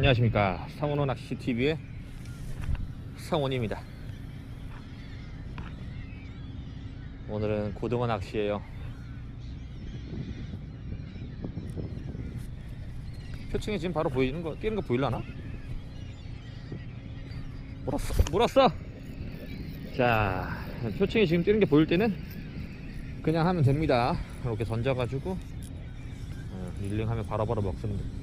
안녕하십니까 상원호 낚시 TV의 상원입니다. 오늘은 고등어 낚시예요. 표층이 지금 바로 보이는 거 뛰는 거 보일라나? 물었어, 물었어. 자, 표층이 지금 뛰는 게 보일 때는 그냥 하면 됩니다. 이렇게 던져가지고 어, 릴링하면 바로바로 먹습니다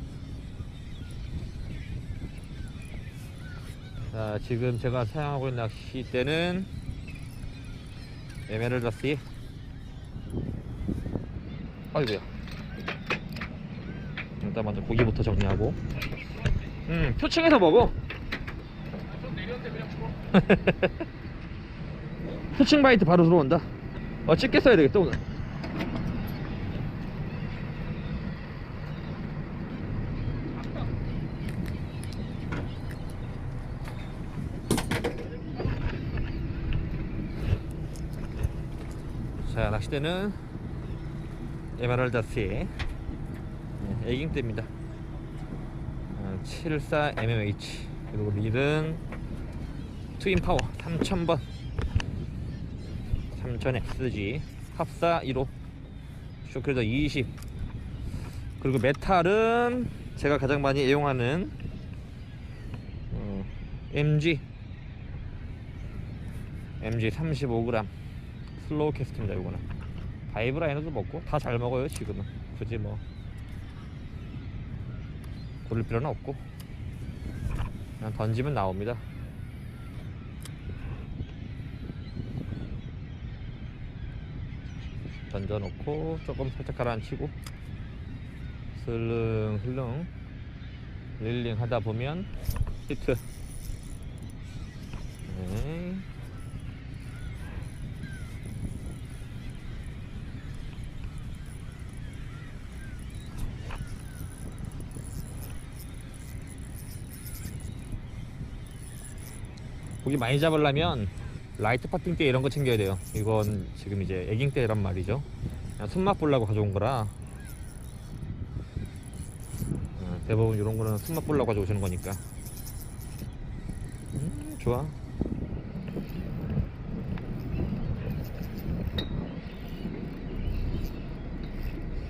자, 지금 제가 사용하고 있는 낚싯대는 에메랄더씨. 아이고야. 일단 먼저 고기부터 정리하고. 음, 표층에서 먹어. 표층 바이트 바로 들어온다. 어, 찍게 써야 되겠다, 오늘. 자, 낚싯대는 에메랄다스의 애깅대입니다. 74 MMH 그리고 릴은 트윈 파워 3000번. 3000XG 합사 1호. 쇼크레더 20 그리고 메탈은 제가 가장 많이 애용하는 어, MG MG 35g 슬로우 캐스트입니다 이거는. 바이브 라이너도 먹고 다 잘 먹어요 지금은. 굳이 뭐. 고를 필요는 없고. 그냥 던지면 나옵니다. 던져놓고 조금 살짝 가라앉히고. 슬릉슬릉. 릴링 하다 보면 히트 네. 고기 많이 잡으려면 라이트 파팅 때 이런 거 챙겨야 돼요. 이건 지금 이제 애깅 때란 말이죠. 그냥 손맛 보려고 가져온 거라 어, 대부분 이런 거는 손맛 보려고 가져오시는 거니까. 음, 좋아.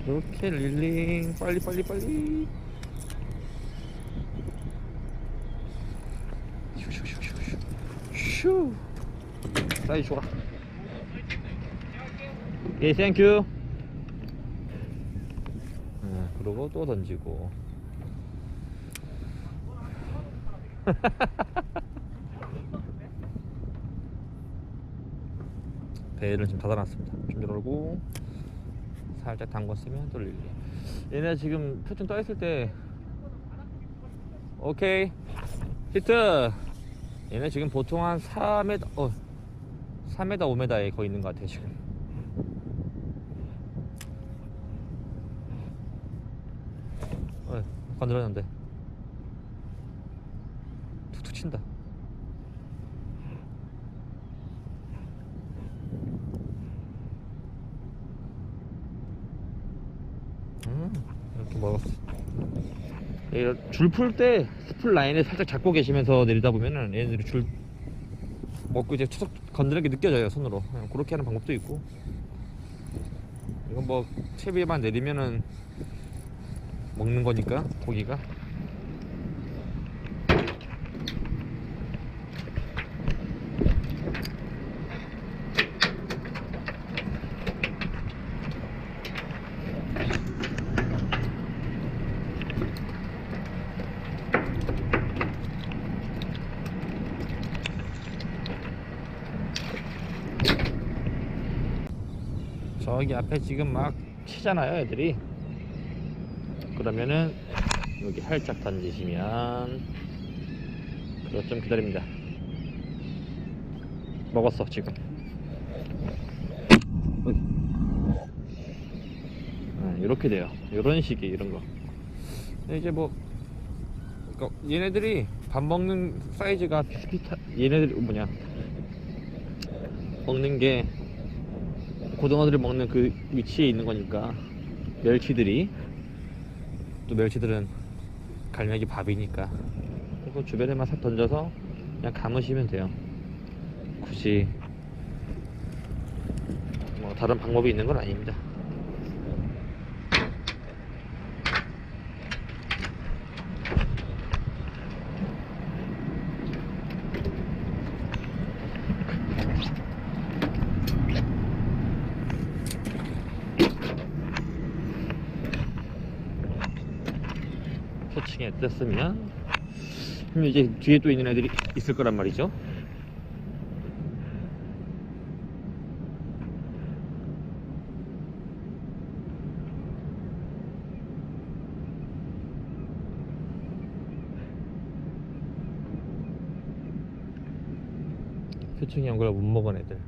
이렇게 릴링 빨리 빨리 빨리. 슈슈슈슈슈. 슈. 사이즈 좋아. 예, 땡큐. 어, 그리고 또 던지고. 배를 좀 닫아놨습니다. 좀 열고 살짝 담궜으면 돌리기. 얘네 지금 표층 떠 있을 때 오케이 히트. 얘네 지금 보통 한 4m 어 3m 5m에 거의 있는 것 같아 지금. 어, 건드렸는데 툭툭 친다. 음, 이렇게 먹었어. 줄 풀 때 스풀 라인을 살짝 잡고 계시면서 내리다 보면은 얘네들이 줄 먹고 이제 투석 건드는 게 느껴져요 손으로. 그냥 그렇게 하는 방법도 있고. 이건 뭐 채비에만 내리면은 먹는 거니까 고기가 저기 앞에 지금 막 치잖아요 애들이. 그러면은 여기 살짝 던지시면 그리고 좀 기다립니다. 먹었어 지금. 아, 이렇게 돼요. 이런 식이 이런 거. 이제 뭐 그러니까 얘네들이 밥 먹는 사이즈가 비슷비슷 얘네들이 뭐냐. 먹는 게 고등어들이 먹는 그 위치에 있는 거니까 멸치들이. 또 멸치들은 갈매기 밥이니까. 그리고 주변에만 싹 던져서 그냥 감으시면 돼요. 굳이 뭐 다른 방법이 있는 건 아닙니다 소층에 떴으면. 그럼 이제 뒤에 또 있는 애들이 있을 거란 말이죠. 표층이 한걸못 먹은 애들.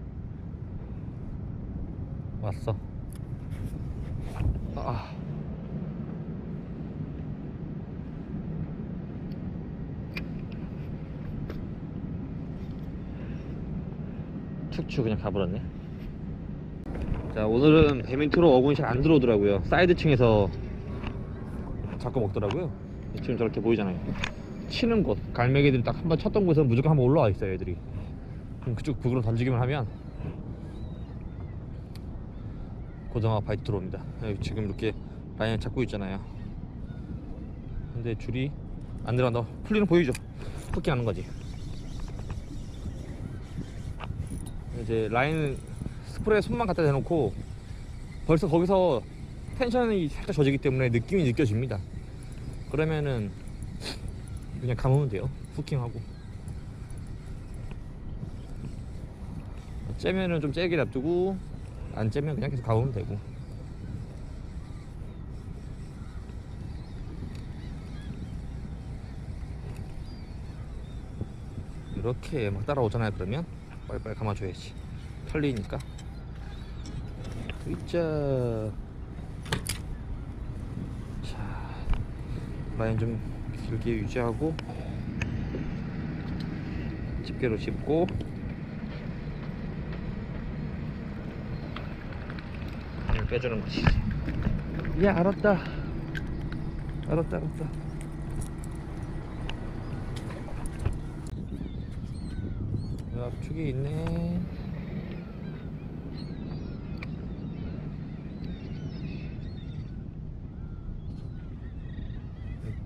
왔어. 아 툭툭 그냥 가버렸네. 자 오늘은 배민트로 어군이 잘 안 들어오더라고요. 사이드층에서 자꾸 먹더라고요. 지금 저렇게 보이잖아요. 치는 곳 갈매기들이 딱 한 번 쳤던 곳에서 무조건 한번 올라와 있어요 애들이. 그럼 그쪽 북으로 던지기만 하면 고정화 바이트 들어옵니다. 여기 지금 이렇게 라인을 잡고 있잖아요. 근데 줄이 안 들어간다 풀리는 보이죠? 푸킹 하는 거지 이제 라인 스프레이 손만 갖다 대놓고 벌써 거기서 텐션이 살짝 젖이기 때문에 느낌이 느껴집니다. 그러면은 그냥 감으면 돼요. 후킹하고. 째면은 좀 째게 놔두고 안 째면 그냥 계속 감으면 되고. 이렇게 막 따라오잖아요 그러면 빨리빨리 감아줘야지. 털리니까. 있자 자 라인 좀 길게 유지하고 집게로 짚고. 힘을 빼주는 거지. 야 알았다. 알았다 알았다 앞쪽에 있네.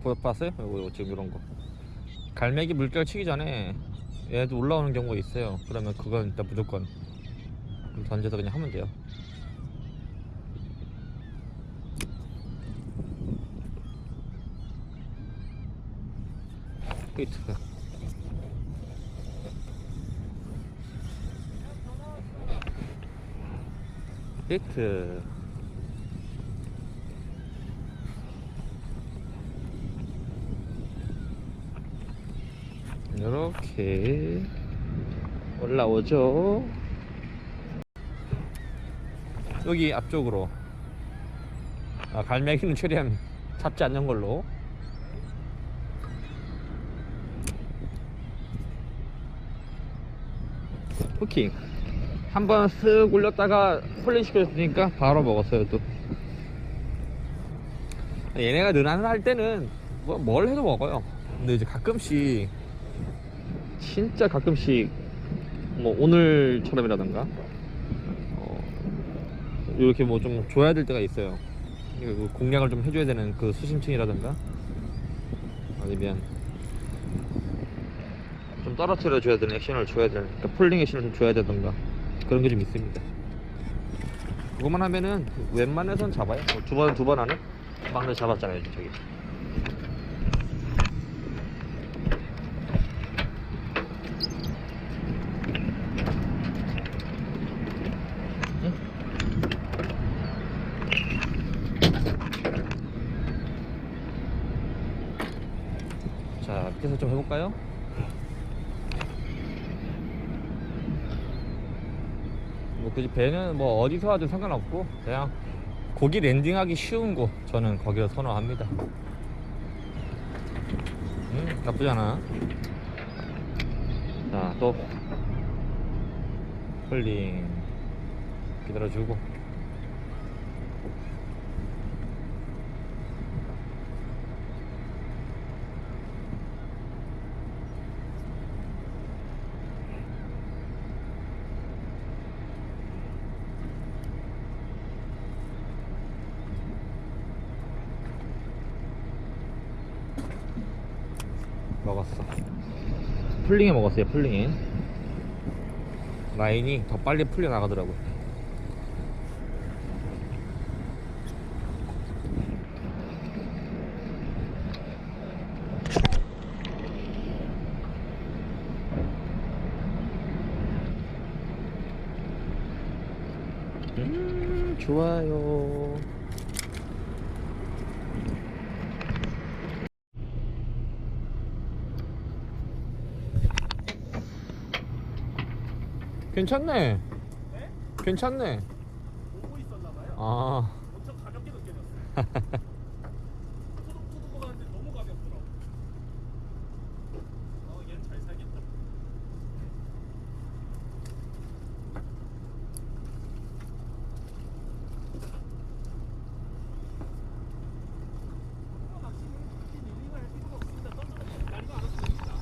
보- 봤어요? 이거, 지금 이런 거. 갈매기 물결 치기 전에 얘도 올라오는 경우가 있어요. 그러면 그건 일단 무조건 던져서 그냥 하면 돼요. 히트가 히트 이렇게 올라오죠. 여기 앞쪽으로. 아, 갈매기는 최대한 잡지 않는 걸로. 후킹 한번 쓱 올렸다가 폴링 시켜줬으니까 바로 먹었어요 또. 얘네가 늘어나는 할 때는 뭐, 뭘 해도 먹어요. 근데 이제 가끔씩 진짜 가끔씩 뭐 오늘처럼이라던가 어, 이렇게 뭐 좀 줘야 될 때가 있어요. 그 공략을 좀 해줘야 되는 그 수심층이라던가 아니면 좀 떨어뜨려 줘야 되는 액션을 줘야 되는 그러니까 폴링 액션을 좀 줘야 되던가 그런 게 좀 있습니다. 그것만 하면은 웬만해선 잡아요. 뭐두번 두 번 안에? 막내 잡았잖아요 저기. 자 밑에서 좀 해볼까요? 굳이 배는 뭐 어디서 하든 상관없고 그냥 고기 랜딩하기 쉬운 곳 저는 거기를 선호합니다. 음 나쁘지 않아. 자또. 폴링. 기다려주고 먹었어 풀링에 먹었어요 풀링에 라인이 더 빨리 풀려 나가더라고 음 좋아요 괜찮네. 괜찮네. 오고 있었나 봐요. 아, 엄청 가볍게 느껴졌어요. 토독토독 하는데 너무 가볍더라고. 어, 얘는 잘 살겠다. 어, 낚시는 그렇게 릴링을 할 필요가 없습니다. 던져서 날거 알아서 됩니다.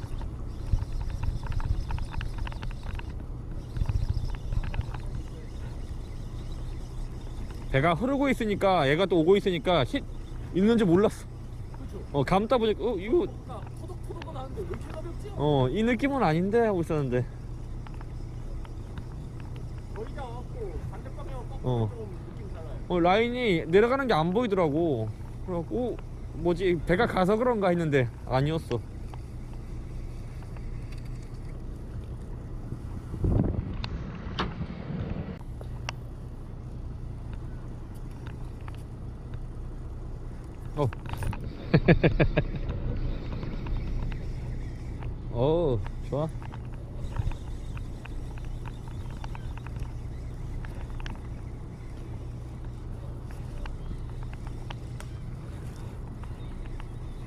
배가 흐르고 있으니까 얘가 또 오고 있으니까 힛 있는지 몰랐어. 그죠? 어, 감다 보니까 어, 이거 뭔가 토독토독은 하는데 왜 이렇게 가볍지? 어, 이 느낌은 아닌데 하고 있었는데. 거의 다 왔고 반대 방향 꺾고 어. 좀 느낌 달라요. 어, 라인이 내려가는 게 안 보이더라고. 그래갖고 뭐지 배가 가서 그런가 했는데 아니었어. 어. 어, 좋아.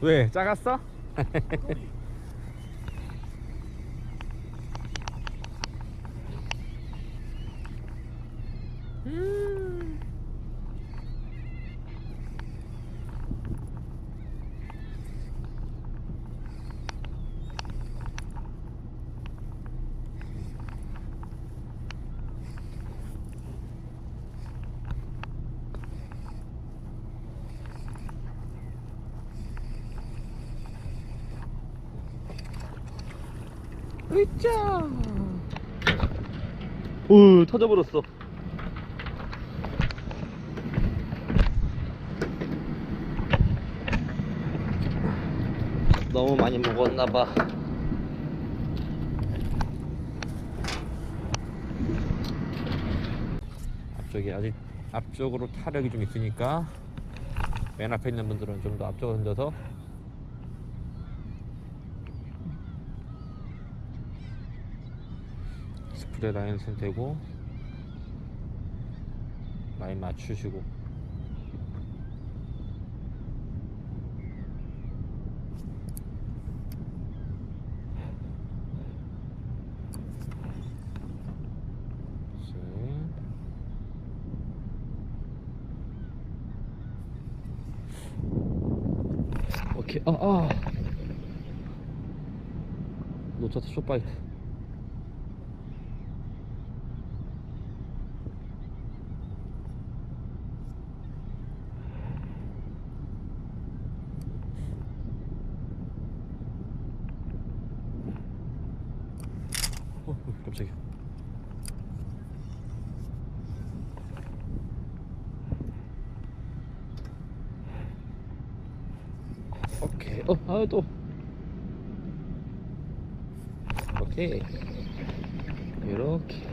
왜? 작았어? 으쌰. 오, 터져버렸어. 너무 많이 먹었나봐. 앞쪽이 아직 앞쪽으로 타력이 좀 있으니까 맨 앞에 있는 분들은 좀 더 앞쪽으로 던져서 스프레 라인 선택고 라인 맞추시고. 셋. 오케이. 아아. 놓쳤다 쇼파이트 어, 깜짝이야. 오케이. 어, 아, 또. 오케이. 이렇게.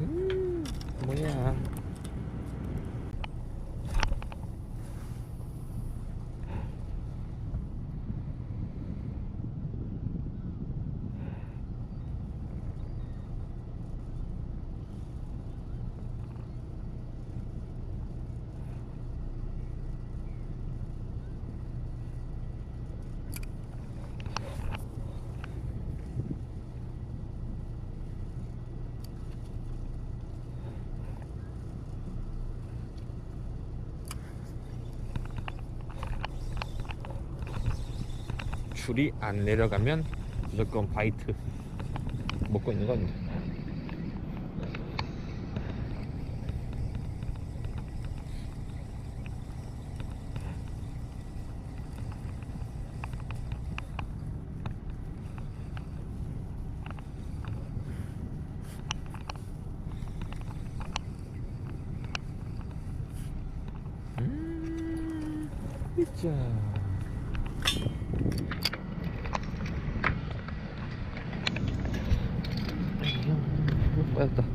음, 뭐야. 줄이 안 내려가면 무조건 바이트 먹고 있는 겁니다. 음, 있자. это.